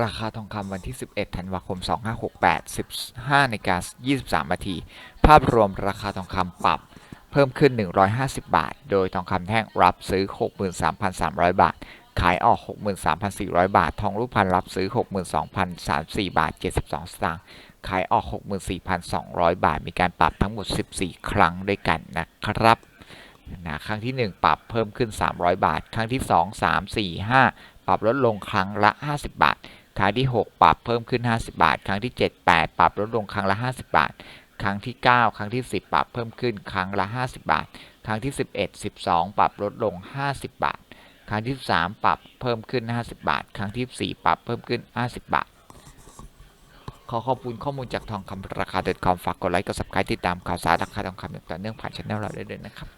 ราคาทองคำวันที่ 11 ธันวาคม 2568 15นาฬิกา23นาที ภาพรวมราคาทองคำปรับเพิ่มขึ้น 150 บาท โดยทองคำแท่งรับซื้อ 63,300 บาท ขายออก 63,400 บาท ทองรูปพรรณรับซื้อ 62,034 บาท 72 สตางค์ ขายออก 64,200 บาท มีการปรับทั้งหมด 14 ครั้งด้วยกันนะครับนะครั้งที่ 1 ปรับเพิ่มขึ้น 300 บาท ครั้งที่ 2 3 4 5 ปรับลดลงครั้งละ 50 บาท ครั้งที่ 6 ปรับเพิ่มขึ้น 50 บาท ครั้งที่ 7 8 ปรับลดลงครั้งละ 50 บาท ครั้งที่ 9 ครั้งที่ 10 ปรับเพิ่มขึ้นครั้งละ 50 บาท ครั้งที่ 11 12 ปรับลดลง 50 บาท ครั้งที่13ปรับเพิ่มขึ้น 50 บาท ครั้งที่ 4 ปรับเพิ่มขึ้น 50 บาท ขอขอบคุณข้อมูลจากทองคำราคา .com ฝากกดไลค์ กด subscribe ติดตามข่าวสารราคาทองคำอย่างต่อเนื่องผ่านช่องเราได้เลยนะครับ